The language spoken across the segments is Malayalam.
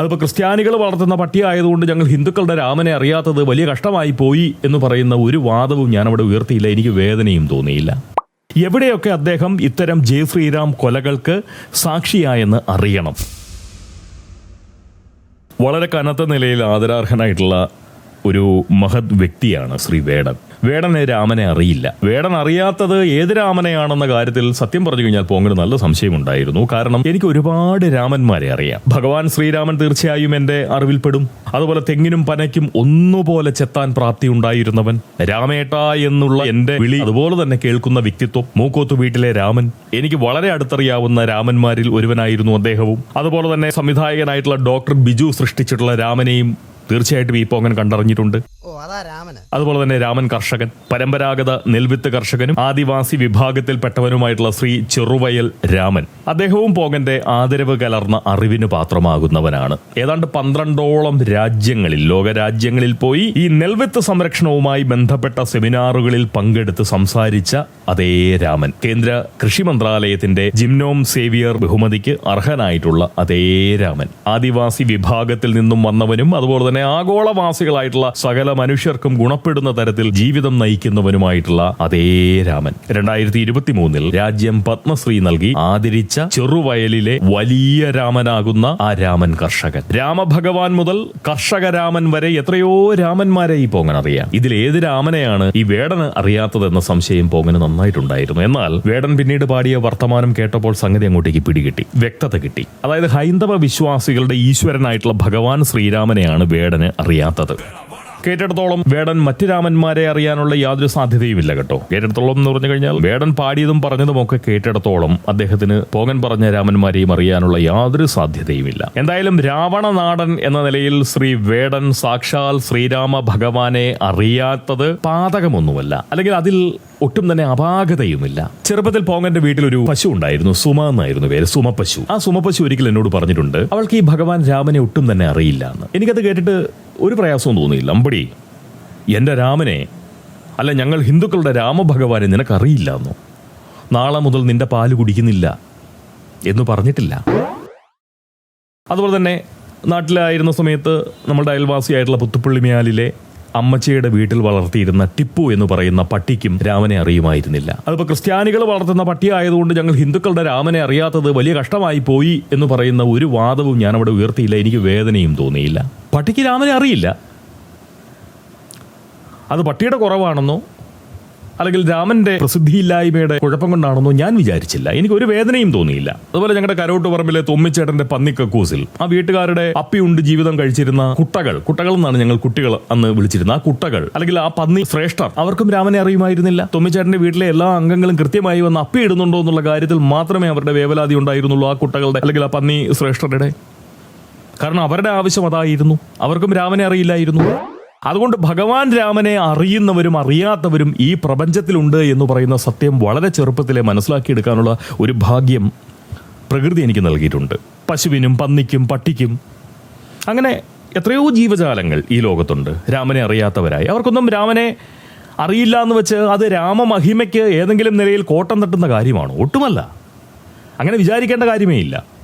അതിപ്പോൾ ക്രിസ്ത്യാനികൾ വളർത്തുന്ന പട്ടിയായതുകൊണ്ട് ഞങ്ങൾ ഹിന്ദുക്കളുടെ രാമനെ അറിയാത്തത് വലിയ കഷ്ടമായി പോയി എന്ന് പറയുന്ന ഒരു വാദവും ഞാൻ അവിടെ ഉയർത്തിയില്ല. എനിക്ക് വേദനയും തോന്നിയില്ല. എവിടെയൊക്കെ അദ്ദേഹം ഇത്തരം ജയ ശ്രീരാം കൊലകൾക്ക് സാക്ഷിയായെന്ന് അറിയണം? വളരെ കനത്ത നിലയിൽ ആദരാർഹനായിട്ടുള്ള ഒരു മഹത് വ്യക്തിയാണ് ശ്രീ വേടൻ. വേടന് രാമനെ അറിയില്ല. വേടൻ അറിയാത്തത് ഏത് രാമനെയാണെന്ന കാര്യത്തിൽ സത്യം പറഞ്ഞു കഴിഞ്ഞാൽ പോങ്ങിന് നല്ല സംശയമുണ്ടായിരുന്നു. കാരണം എനിക്ക് ഒരുപാട് രാമന്മാരെ അറിയാം. ഭഗവാൻ ശ്രീരാമൻ തീർച്ചയായും എന്റെ അറിവിൽപ്പെടും. അതുപോലെ തെങ്ങിനും പനയ്ക്കും ഒന്നുപോലെ ചെത്താൻ പ്രാപ്തി ഉണ്ടായിരുന്നവൻ. രാമേട്ട എന്നുള്ള എന്റെ വിളി അതുപോലെ തന്നെ കേൾക്കുന്ന വ്യക്തിത്വം മൂക്കോത്തു വീട്ടിലെ രാമൻ. എനിക്ക് വളരെ അടുത്തറിയാവുന്ന രാമന്മാരിൽ ഒരുവനായിരുന്നു അദ്ദേഹവും. അതുപോലെ തന്നെ സംവിധായകനായിട്ടുള്ള ഡോക്ടർ ബിജു സൃഷ്ടിച്ചിട്ടുള്ള രാമനെയും തീർച്ചയായിട്ടും ഈ പോങ്ങൻ കണ്ടറിഞ്ഞിട്ടുണ്ട്. അതുപോലെ തന്നെ രാമൻ കർഷകൻ പരമ്പരാഗത നെൽവിത്ത് കർഷകനും ആദിവാസി വിഭാഗത്തിൽപ്പെട്ടവനുമായിട്ടുള്ള ശ്രീ ചെറുവയൽ രാമൻ. അദ്ദേഹവും പോകന്റെ ആദരവ് കലർന്ന അറിവിന് പാത്രമാകുന്നവനാണ്. ഏതാണ്ട് പന്ത്രണ്ടോളം രാജ്യങ്ങളിൽ ലോകരാജ്യങ്ങളിൽ പോയി ഈ നെൽവിത്ത് സംരക്ഷണവുമായി ബന്ധപ്പെട്ട സെമിനാറുകളിൽ പങ്കെടുത്ത് സംസാരിച്ച അതേ രാമൻ. കേന്ദ്ര കൃഷി മന്ത്രാലയത്തിന്റെ ജിംനോം സേവിയർ ബഹുമതിക്ക് അർഹനായിട്ടുള്ള അതേ രാമൻ. ആദിവാസി വിഭാഗത്തിൽ നിന്നും വന്നവനും അതുപോലെ തന്നെ ആഗോളവാസികളായിട്ടുള്ള സകല മനുഷ്യർക്കും ഗുണപ്പെടുന്ന തരത്തിൽ ജീവിതം നയിക്കുന്നവനുമായിട്ടുള്ള അതേ രാമൻ. രണ്ടായിരത്തി ഇരുപത്തി മൂന്നിൽ രാജ്യം പത്മശ്രീ നൽകി ആദരിച്ച ചെറുവയലിലെ വലിയ രാമനാകുന്ന ആ രാമൻ കർഷകൻ. രാമഭഗവാൻ മുതൽ കർഷക രാമൻ വരെ എത്രയോ രാമന്മാരെ ഈ പോങ്ങൻ അറിയാം. ഇതിൽ ഏത് രാമനെയാണ് ഈ വേടന് അറിയാത്തതെന്ന സംശയം പോങ്ങന് നന്നായിട്ടുണ്ടായിരുന്നു. എന്നാൽ വേടൻ പിന്നീട് പാടിയ വർത്തമാനം കേട്ടപ്പോൾ സംഗതി അങ്ങോട്ടേക്ക് പിടികിട്ടി. വ്യക്തത കിട്ടി. അതായത് ഹൈന്ദവ വിശ്വാസികളുടെ ഈശ്വരനായിട്ടുള്ള ഭഗവാൻ ശ്രീരാമനെയാണ് വേടന് അറിയാത്തത്. കേട്ടിടത്തോളം വേടൻ മറ്റു രാമന്മാരെ അറിയാനുള്ള യാതൊരു സാധ്യതയുമില്ല കേട്ടോ. കേട്ടിടത്തോളം എന്ന് പറഞ്ഞു കഴിഞ്ഞാൽ വേടൻ പാടിയതും പറഞ്ഞതും ഒക്കെ കേട്ടിടത്തോളം അദ്ദേഹത്തിന് പോകൻ പറഞ്ഞ രാമന്മാരെയും അറിയാനുള്ള യാതൊരു സാധ്യതയുമില്ല. എന്തായാലും രാവണ നാടൻ എന്ന നിലയിൽ ശ്രീ വേടൻ സാക്ഷാൽ ശ്രീരാമ ഭഗവാനെ അറിയാത്തത് പാതകമൊന്നുമല്ല. അല്ലെങ്കിൽ അതിൽ ഒട്ടും തന്നെ അപാകതയുമില്ല. ചെറുപ്പത്തിൽ പോങ്ങന്റെ വീട്ടിൽ ഒരു പശു ഉണ്ടായിരുന്നു. സുമ എന്നായിരുന്നു പേര്. സുമ പശു ആ സുമ പശു ഒരിക്കൽ എന്നോട് പറഞ്ഞിട്ടുണ്ട് അവൾക്ക് ഈ ഭഗവാൻ രാമനെ ഒട്ടും തന്നെ അറിയില്ല എന്ന്. എനിക്കത് കേട്ടിട്ട് ഒരു പ്രയാസവും തോന്നിയില്ല. അമ്പടി എന്റെ രാമനെ അല്ല ഞങ്ങൾ ഹിന്ദുക്കളുടെ രാമഭഗവാനെ നിനക്കറിയില്ല എന്നോ. നാളെ മുതൽ നിന്റെ പാൽ കുടിക്കുന്നില്ല എന്ന് പറഞ്ഞിട്ടില്ല. അതുപോലെ തന്നെ നാട്ടിലായിരുന്ന സമയത്ത് നമ്മുടെ അയൽവാസിയായിട്ടുള്ള പുത്തുപ്പള്ളിമയാലിലെ അമ്മച്ചിയുടെ വീട്ടിൽ വളർത്തിയിരുന്ന ടിപ്പു എന്ന് പറയുന്ന പട്ടിക്കും രാമനെ അറിയുമായിരുന്നില്ല. അതിപ്പോൾ ക്രിസ്ത്യാനികൾ വളർത്തുന്ന പട്ടിയായതുകൊണ്ട് ഞങ്ങൾ ഹിന്ദുക്കളുടെ രാമനെ അറിയാത്തത് വലിയ കഷ്ടമായി പോയി എന്ന് പറയുന്ന ഒരു വാദവും ഞാൻ അവിടെ ഉയർത്തിയില്ല. എനിക്ക് വേദനയും തോന്നിയില്ല. പട്ടിക്ക് രാമനെ അറിയില്ല. അത് പട്ടിയുടെ കുറവാണെന്നോ? അല്ലെങ്കിൽ രാമന്റെ പ്രസിദ്ധിയില്ലായ്മയുടെ കുഴപ്പം കൊണ്ടാണെന്നോ ഞാൻ വിചാരിച്ചില്ല. എനിക്ക് ഒരു വേദനയും തോന്നിയില്ല. അതുപോലെ ഞങ്ങളുടെ കരോട്ട് പറമ്പിലെ തൊമ്മിച്ചേട്ടന്റെ പന്നിക്കക്കൂസിൽ ആ വീട്ടുകാരുടെ അപ്പിയുണ്ട് ജീവിതം കഴിച്ചിരുന്ന കുട്ടകൾ. കുട്ടകൾ എന്നാണ് ഞങ്ങൾ കുട്ടികൾ അന്ന് വിളിച്ചിരുന്ന ആ കുട്ടകൾ അല്ലെങ്കിൽ ആ പന്നി ശ്രേഷ്ഠർ അവർക്കും രാമനെ അറിയുമായിരുന്നില്ല. തൊമ്മിച്ചേട്ടന്റെ വീട്ടിലെ എല്ലാ അംഗങ്ങളും കൃത്യമായി വന്ന് അപ്പി ഇടുന്നുണ്ടോ എന്നുള്ള കാര്യത്തിൽ മാത്രമേ അവരുടെ വേവലാതി ഉണ്ടായിരുന്നുള്ളൂ ആ കുട്ടകളുടെ അല്ലെങ്കിൽ ആ പന്നി ശ്രേഷ്ഠരുടെ. കാരണം അവരുടെ ആവശ്യം അതായിരുന്നു. അവർക്കും രാമനെ അറിയില്ലായിരുന്നു. അതുകൊണ്ട് ഭഗവാൻ രാമനെ അറിയുന്നവരും അറിയാത്തവരും ഈ പ്രപഞ്ചത്തിലുണ്ട് എന്ന് പറയുന്ന സത്യം വളരെ ചെറുപ്പത്തിലെ മനസ്സിലാക്കിയെടുക്കാനുള്ള ഒരു ഭാഗ്യം പ്രകൃതി എനിക്ക് നൽകിയിട്ടുണ്ട്. പശുവിനും പന്നിക്കും പട്ടിക്കും. അങ്ങനെ എത്രയോ ജീവജാലങ്ങൾ ഈ ലോകത്തുണ്ട്. രാമനെ അറിയാത്തവരായി. അവർക്കൊന്നും രാമനെ അറിയില്ല എന്ന് വെച്ച് അത് രാമമഹിമയ്ക്ക് ഏതെങ്കിലും നിലയിൽ കോട്ടം തട്ടുന്ന കാര്യമാണോ? ഒട്ടുമല്ല. അങ്ങനെ വിചാരിക്കേണ്ട കാര്യമേ ഇല്ല.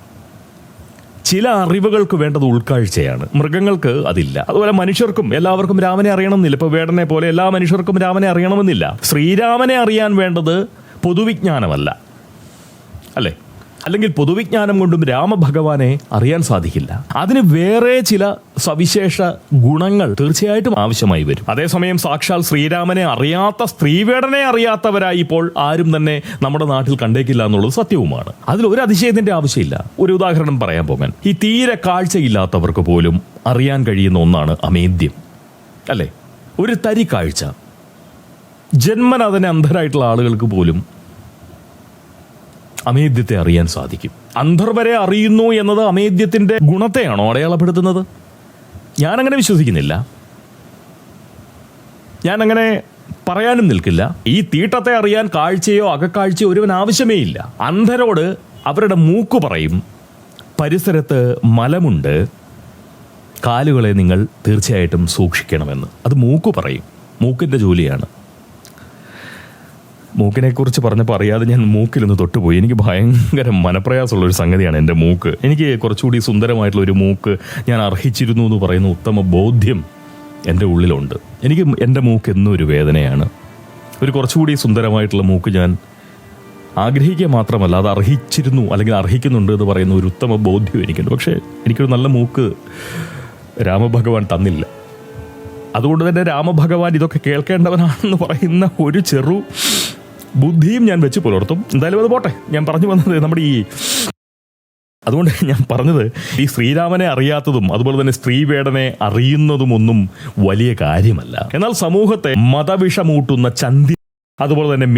ചില അറിവുകൾക്ക് വേണ്ടത് ഉൾക്കാഴ്ചയാണ്. മൃഗങ്ങൾക്ക് അതില്ല. അതുപോലെ മനുഷ്യർക്കും എല്ലാവർക്കും രാമനെ അറിയണമെന്നില്ല. ഇപ്പൊ വേടനെ പോലെ എല്ലാ മനുഷ്യർക്കും രാമനെ അറിയണമെന്നില്ല. ശ്രീരാമനെ അറിയാൻ വേണ്ടത് പൊതുവിജ്ഞാനമല്ല. അല്ലേ? അല്ലെങ്കിൽ പൊതുവിജ്ഞാനം കൊണ്ടും രാമഭഗവാനെ അറിയാൻ സാധിക്കില്ല. അതിന് വേറെ ചില സവിശേഷ ഗുണങ്ങൾ തീർച്ചയായിട്ടും ആവശ്യമായി വരും. അതേസമയം സാക്ഷാൽ ശ്രീരാമനെ അറിയാത്ത സ്ത്രീവേടനെ അറിയാത്തവരായി ഇപ്പോൾ ആരും തന്നെ നമ്മുടെ നാട്ടിൽ കണ്ടേക്കില്ല എന്നുള്ളത് സത്യവുമാണ്. അതിൽ ഒരു അതിശയത്തിന്റെ ആവശ്യമില്ല. ഒരു ഉദാഹരണം പറയാൻ പോകാൻ ഈ തീരെ കാഴ്ചയില്ലാത്തവർക്ക് പോലും അറിയാൻ കഴിയുന്ന ഒന്നാണ് അമേദ്യം. അല്ലേ? ഒരു തരി കാഴ്ച ജന്മന അന്ധരായിട്ടുള്ള ആളുകൾക്ക് പോലും അമേദ്യത്തെ അറിയാൻ സാധിക്കും. അന്ധർ വരെ അറിയുന്നു എന്നത് അമേദ്യത്തിന്റെ ഗുണത്തെയാണോ അടയാളപ്പെടുത്തുന്നത്? ഞാനങ്ങനെ വിശ്വസിക്കുന്നില്ല. ഞാനങ്ങനെ പറയാനും നിൽക്കില്ല. ഈ തീട്ടത്തെ അറിയാൻ കാഴ്ചയോ അകക്കാഴ്ചയോ ഒരുവൻ ആവശ്യമേ ഇല്ല. അന്ധരോട് അവരുടെ മൂക്ക് പറയും. പരിസരത്ത് മലമുണ്ട്. കാലുകളെ നിങ്ങൾ തീർച്ചയായിട്ടും സൂക്ഷിക്കണമെന്ന്. അത് മൂക്ക് പറയും. മൂക്കിന്റെ ജോലിയാണ്. മൂക്കിനെ കുറിച്ച് പറഞ്ഞപ്പോൾ അറിയാതെ ഞാൻ മൂക്കിലൊന്ന് തൊട്ടുപോയി. എനിക്ക് ഭയങ്കര മനപ്രയാസമുള്ള ഒരു സംഗതിയാണ് എന്റെ മൂക്ക്. എനിക്ക് കുറച്ചുകൂടി സുന്ദരമായിട്ടുള്ള ഒരു മൂക്ക് ഞാൻ അർഹിച്ചിരുന്നു എന്ന് പറയുന്ന ഉത്തമ ബോധ്യം എന്റെ ഉള്ളിലുണ്ട്. എനിക്ക് എന്റെ മൂക്ക് എന്നും ഒരു വേദനയാണ്. ഒരു കുറച്ചുകൂടി സുന്ദരമായിട്ടുള്ള മൂക്ക് ഞാൻ ആഗ്രഹിക്കുക മാത്രമല്ല അത് അർഹിച്ചിരുന്നു അല്ലെങ്കിൽ അർഹിക്കുന്നുണ്ട് എന്ന് പറയുന്ന ഒരു ഉത്തമ ബോധ്യം എനിക്കുണ്ട്. പക്ഷേ എനിക്കൊരു നല്ല മൂക്ക് രാമഭഗവാൻ തന്നില്ല. അതുകൊണ്ട് തന്നെ രാമഭഗവാൻ ഇതൊക്കെ കേൾക്കേണ്ടവനാണെന്ന് പറയുന്ന ഒരു ചെറു ബുദ്ധിയും ഞാൻ വെച്ച് പുലർത്തും. എന്തായാലും അത് പോട്ടെ. ഞാൻ പറഞ്ഞു വന്നത് നമ്മുടെ ഈ അതുകൊണ്ട് ഞാൻ പറഞ്ഞത് ഈ ശ്രീരാമനെ അറിയാത്തതും അതുപോലെ തന്നെ സ്ത്രീവേടനെ അറിയുന്നതുമൊന്നും വലിയ കാര്യമല്ല. എന്നാൽ സമൂഹത്തെ മതവിഷമൂട്ടുന്ന ചന്തി അതുപോലെ തന്നെ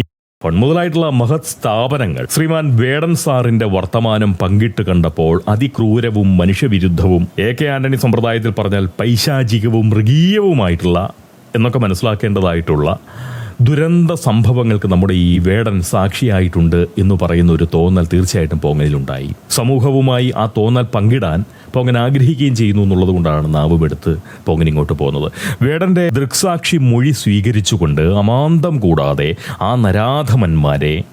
മുതലായിട്ടുള്ള മഹത് സ്ഥാപനങ്ങൾ. ശ്രീമാൻ വേടൻ സാറിന്റെ വർത്തമാനം പങ്കിട്ട് കണ്ടപ്പോൾ അതിക്രൂരവും മനുഷ്യവിരുദ്ധവും എ കെ ആന്റണി സമ്പ്രദായത്തിൽ പറഞ്ഞാൽ പൈശാചികവും മൃഗീയവുമായിട്ടുള്ള എന്നൊക്കെ മനസ്സിലാക്കേണ്ടതായിട്ടുള്ള ദുരന്ത സംഭവങ്ങൾക്ക് നമ്മുടെ ഈ വേടൻ സാക്ഷിയായിട്ടുണ്ട് എന്ന് പറയുന്ന ഒരു തോന്നൽ തീർച്ചയായിട്ടും പോങ്ങനിലുണ്ടായി സമൂഹവുമായി ആ തോന്നൽ പങ്കിടാൻ പോങ്ങൻ ആഗ്രഹിക്കുകയും ചെയ്യുന്നു എന്നുള്ളത് കൊണ്ടാണ് നാവുമെടുത്ത് പോങ്ങൻ ഇങ്ങോട്ട് പോകുന്നത്. വേടന്റെ ദൃക്സാക്ഷി മൊഴി സ്വീകരിച്ചുകൊണ്ട് അമാന്തം കൂടാതെ ആ നരാധമന്മാരെ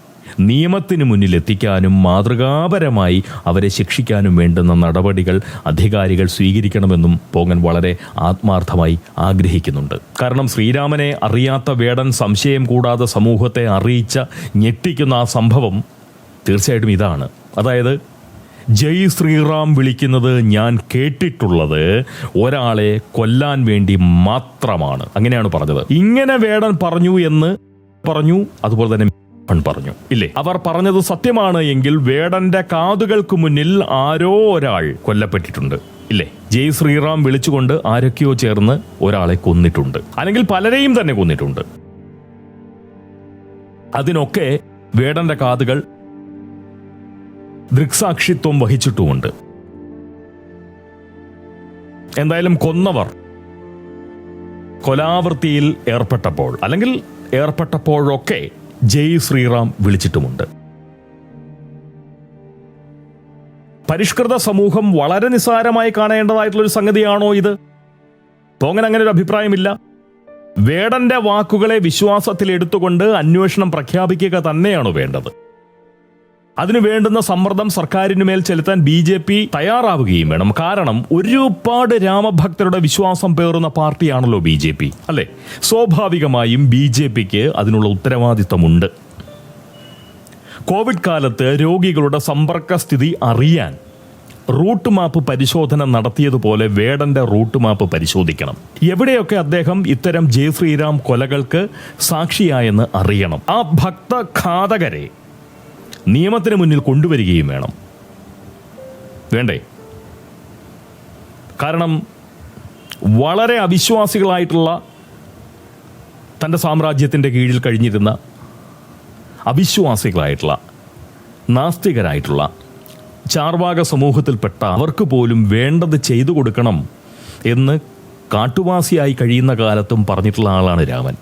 നിയമത്തിന് മുന്നിൽ എത്തിക്കാനും മാതൃകാപരമായി അവരെ ശിക്ഷിക്കാനും വേണ്ടുന്ന നടപടികൾ അധികാരികൾ സ്വീകരിക്കണമെന്നും പോങ്ങൻ വളരെ ആത്മാർത്ഥമായി ആഗ്രഹിക്കുന്നുണ്ട്. കാരണം ശ്രീരാമനെ അറിയാത്ത വേടൻ സംശയം കൂടാതെ സമൂഹത്തെ അറിയിച്ച ഞെട്ടിക്കുന്ന ആ സംഭവം തീർച്ചയായിട്ടും ഇതാണ്. അതായത് ജയ് ശ്രീറാം വിളിക്കുന്നത് ഞാൻ കേട്ടിട്ടുള്ളത് ഒരാളെ കൊല്ലാൻ വേണ്ടി മാത്രമാണ്. അങ്ങനെയാണ് പറഞ്ഞത്. ഇങ്ങനെ വേടൻ പറഞ്ഞു എന്ന് പറഞ്ഞു അതുപോലെ തന്നെ പറഞ്ഞു ഇല്ലേ അവർ പറഞ്ഞത് സത്യമാണ് എങ്കിൽ വേടന്റെ കാതുകൾക്ക് മുന്നിൽ ആരോ ഒരാൾ കൊല്ലപ്പെട്ടിട്ടുണ്ട്. ഇല്ലേ ജയ് ശ്രീറാം വിളിച്ചുകൊണ്ട് ആരൊക്കെയോ ചേർന്ന് ഒരാളെ കൊന്നിട്ടുണ്ട്. അല്ലെങ്കിൽ പലരെയും തന്നെ കൊന്നിട്ടുണ്ട്. അതിനൊക്കെ വേടന്റെ കാതുകൾ ദൃക്സാക്ഷിത്വം വഹിച്ചിട്ടുമുണ്ട്. എന്തായാലും കൊന്നവർ കൊലാവൃത്തിയിൽ ഏർപ്പെട്ടപ്പോൾ അല്ലെങ്കിൽ ഏർപ്പെട്ടപ്പോഴൊക്കെ ജയ് ശ്രീറാം വിളിച്ചിട്ടുമുണ്ട്. പരിഷ്കൃത സമൂഹം വളരെ നിസ്സാരമായി കാണേണ്ടതായിട്ടുള്ള ഒരു സംഗതിയാണോ ഇത്? പോങ്ങൻ അങ്ങനെ ഒരു അഭിപ്രായമില്ല. വേടന്റെ വാക്കുകളെ വിശ്വാസത്തിൽ എടുത്തുകൊണ്ട് അന്വേഷണം പ്രഖ്യാപിക്കുക തന്നെയാണ് വേണ്ടത്? അതിനു വേണ്ടുന്ന സമ്മർദ്ദം സർക്കാരിന് മേൽ ചെലുത്താൻ ബി ജെ പി തയ്യാറാവുകയും വേണം. കാരണം ഒരുപാട് രാമഭക്തരുടെ വിശ്വാസം പേറുന്ന പാർട്ടിയാണല്ലോ ബി ജെ പി. അല്ലെ? സ്വാഭാവികമായും ബി ജെ പിക്ക് അതിനുള്ള ഉത്തരവാദിത്തമുണ്ട് കോവിഡ് കാലത്ത് രോഗികളുടെ സമ്പർക്ക സ്ഥിതി അറിയാൻ റൂട്ട് മാപ്പ് പരിശോധന നടത്തിയതുപോലെ വേടന്റെ റൂട്ട് മാപ്പ് പരിശോധിക്കണം. എവിടെയൊക്കെ അദ്ദേഹം ഇത്തരം ജയ ശ്രീരാം കൊലകൾക്ക് സാക്ഷിയായെന്ന് അറിയണം. ആ ഭക്തഘാതകരെ നിയമത്തിന് മുന്നിൽ കൊണ്ടുവരികയും വേണം. വേണ്ടേ? കാരണം വളരെ അവിശ്വാസികളായിട്ടുള്ള തന്റെ സാമ്രാജ്യത്തിന്റെ കീഴിൽ കഴിഞ്ഞിരുന്ന അവിശ്വാസികളായിട്ടുള്ള നാസ്തികരായിട്ടുള്ള ചാർവാക സമൂഹത്തിൽപ്പെട്ട അവർക്ക് പോലും വേണ്ടത് ചെയ്തു കൊടുക്കണം എന്ന് കാട്ടുവാസിയായി കഴിയുന്ന കാലത്തും പറഞ്ഞിട്ടുള്ള ആളാണ് രാമൻ.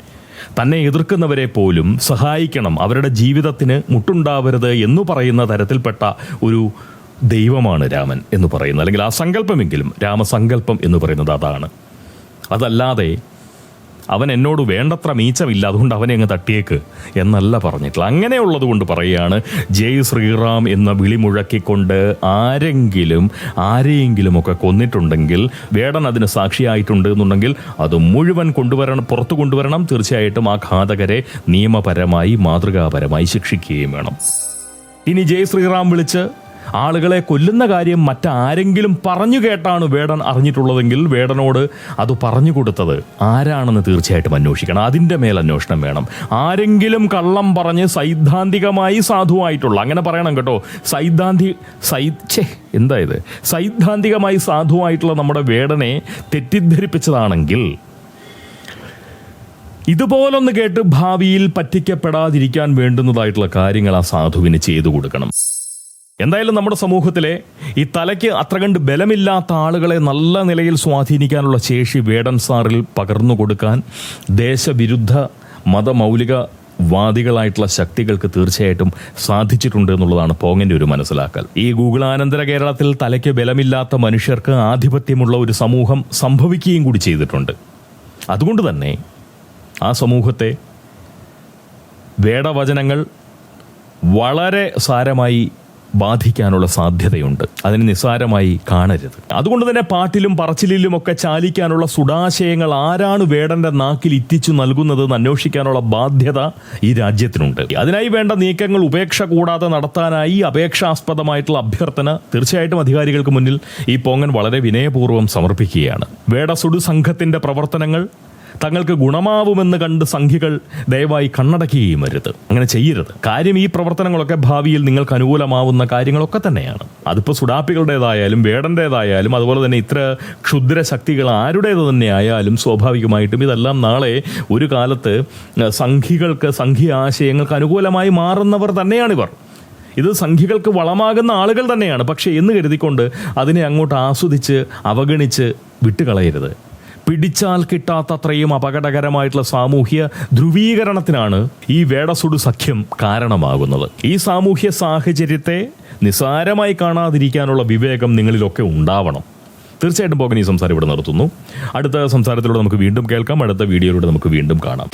തന്നെ എതിർക്കുന്നവരെ പോലും സഹായിക്കണം. അവരുടെ ജീവിതത്തിന് മുട്ടുണ്ടാവരുത് എന്ന് പറയുന്ന തരത്തിൽപ്പെട്ട ഒരു ദൈവമാണ് രാമൻ എന്ന് പറയുന്നത്. അല്ലെങ്കിൽ ആ സങ്കല്പമെങ്കിലും രാമസങ്കല്പം എന്ന് പറയുന്നത് അതാണ്. അതല്ലാതെ അവൻ എന്നോട് വേണ്ടത്ര മീച്ചമില്ല അതുകൊണ്ട് അവനെ അങ്ങ് തട്ടിയേക്ക് എന്നല്ല പറഞ്ഞിട്ടുള്ള അങ്ങനെയുള്ളത് കൊണ്ട് പറയുകയാണ് ജയ് ശ്രീറാം എന്ന വിളി മുഴക്കിക്കൊണ്ട് ആരെങ്കിലും ആരെയെങ്കിലും ഒക്കെ കൊന്നിട്ടുണ്ടെങ്കിൽ വേടൻ അതിന് സാക്ഷിയായിട്ടുണ്ട് എന്നുണ്ടെങ്കിൽ അത് മുഴുവൻ കൊണ്ടുവരണം പുറത്തു കൊണ്ടുവരണം. തീർച്ചയായിട്ടും ആ ഘാതകരെ നിയമപരമായി മാതൃകാപരമായി ശിക്ഷിക്കുകയും വേണം. ഇനി ജയ് ശ്രീറാം വിളിച്ച് ആളുകളെ കൊല്ലുന്ന കാര്യം മറ്റാരെങ്കിലും പറഞ്ഞു കേട്ടാണ് വേടൻ അറിഞ്ഞിട്ടുള്ളതെങ്കിൽ വേടനോട് അത് പറഞ്ഞു കൊടുത്തത്. ആരാണെന്ന് തീർച്ചയായിട്ടും അന്വേഷിക്കണം. അതിന്റെ മേൽ അന്വേഷണം വേണം. ആരെങ്കിലും കള്ളം പറഞ്ഞ് സൈദ്ധാന്തികമായി സാധുവായിട്ടുള്ള അങ്ങനെ പറയണം കേട്ടോ. സൈദ്ധാന്തി സൈ ഛേ എന്തായത് സൈദ്ധാന്തികമായി സാധുവായിട്ടുള്ള നമ്മുടെ വേടനെ തെറ്റിദ്ധരിപ്പിച്ചതാണെങ്കിൽ ഇതുപോലൊന്ന് കേട്ട് ഭാവിയിൽ പറ്റിക്കപ്പെടാതിരിക്കാൻ വേണ്ടുന്നതായിട്ടുള്ള കാര്യങ്ങൾ ആ സാധുവിന് ചെയ്തു കൊടുക്കണം. എന്തായാലും നമ്മുടെ സമൂഹത്തിലെ ഈ തലയ്ക്ക് അത്ര കണ്ട് ബലമില്ലാത്ത ആളുകളെ നല്ല നിലയിൽ സ്വാധീനിക്കാനുള്ള ശേഷി വേടൻ സാറിൽ പകർന്നു കൊടുക്കാൻ ദേശവിരുദ്ധ മതമൗലിക വാദികളായിട്ടുള്ള ശക്തികൾക്ക് തീർച്ചയായിട്ടും സാധിച്ചിട്ടുണ്ട് എന്നുള്ളതാണ് പോങ്ങിന്റെ ഒരു മനസ്സിലാക്കൽ. ഈ ഗൂഗിളാനന്തര കേരളത്തിൽ തലയ്ക്ക് ബലമില്ലാത്ത മനുഷ്യർക്ക് ആധിപത്യമുള്ള ഒരു സമൂഹം സംഭവിക്കുകയും കൂടി ചെയ്തിട്ടുണ്ട്. അതുകൊണ്ട് തന്നെ ആ സമൂഹത്തെ വേടവചനങ്ങൾ വളരെ സാരമായി ബാധിക്കാനുള്ള സാധ്യതയുണ്ട്. അതിന് നിസ്സാരമായി കാണരുത്. അതുകൊണ്ട് തന്നെ പാട്ടിലും പറച്ചിലിലും ഒക്കെ ചാലിക്കാനുള്ള സുഡാശയങ്ങൾ ആരാണ് വേടന്റെ നാക്കിൽ ഇറ്റിച്ചു നൽകുന്നതെന്ന് അന്വേഷിക്കാനുള്ള ബാധ്യത ഈ രാജ്യത്തിനുണ്ട്. അതിനായി വേണ്ട നീക്കങ്ങൾ ഉപേക്ഷ കൂടാതെ നടത്താനായി അപേക്ഷാസ്പദമായിട്ടുള്ള അഭ്യർത്ഥന തീർച്ചയായിട്ടും അധികാരികൾക്ക് മുന്നിൽ ഈ പോങ്ങൻ വളരെ വിനയപൂർവം സമർപ്പിക്കുകയാണ്. വേടസുഡു സംഘത്തിന്റെ പ്രവർത്തനങ്ങൾ തങ്ങൾക്ക് ഗുണമാവുമെന്ന് കണ്ട് സംഘികൾ ദയവായി കണ്ണടക്കുകയും വരുത് അങ്ങനെ ചെയ്യരുത്. കാര്യം ഈ പ്രവർത്തനങ്ങളൊക്കെ ഭാവിയിൽ നിങ്ങൾക്ക് അനുകൂലമാവുന്ന കാര്യങ്ങളൊക്കെ തന്നെയാണ്. അതിപ്പോൾ സുഡാപ്പികളുടേതായാലും വേടന്റേതായാലും അതുപോലെ തന്നെ ഇത്ര ക്ഷുദ്ര ശക്തികൾ ആരുടേത് തന്നെ ആയാലും സ്വാഭാവികമായിട്ടും ഇതെല്ലാം നാളെ ഒരു കാലത്ത് സംഖികൾക്ക് സംഘീയ ആശയങ്ങൾക്ക് അനുകൂലമായി മാറുന്നവർ തന്നെയാണിവർ. ഇത് സംഖ്യകൾക്ക് വളമാകുന്ന ആളുകൾ തന്നെയാണ്. പക്ഷേ എന്ന് കരുതിക്കൊണ്ട് അതിനെ അങ്ങോട്ട് ആസ്വദിച്ച് അവഗണിച്ച് വിട്ടുകളയരുത്. പിടിച്ചാൽ കിട്ടാത്തത്രയും അപകടകരമായിട്ടുള്ള സാമൂഹ്യ ധ്രുവീകരണത്തിനാണ് ഈ വേടസുടു സഖ്യം കാരണമാകുന്നത്. ഈ സാമൂഹ്യ സാഹചര്യത്തെ നിസാരമായി കാണാതിരിക്കാനുള്ള വിവേകം നിങ്ങളിലൊക്കെ ഉണ്ടാവണം. തീർച്ചയായിട്ടും പോകൻ ഈ സംസാരം ഇവിടെ നിർത്തുന്നു. അടുത്ത സംസാരത്തിലൂടെ നമുക്ക് വീണ്ടും കേൾക്കാം. അടുത്ത വീഡിയോയിലൂടെ നമുക്ക് വീണ്ടും കാണാം.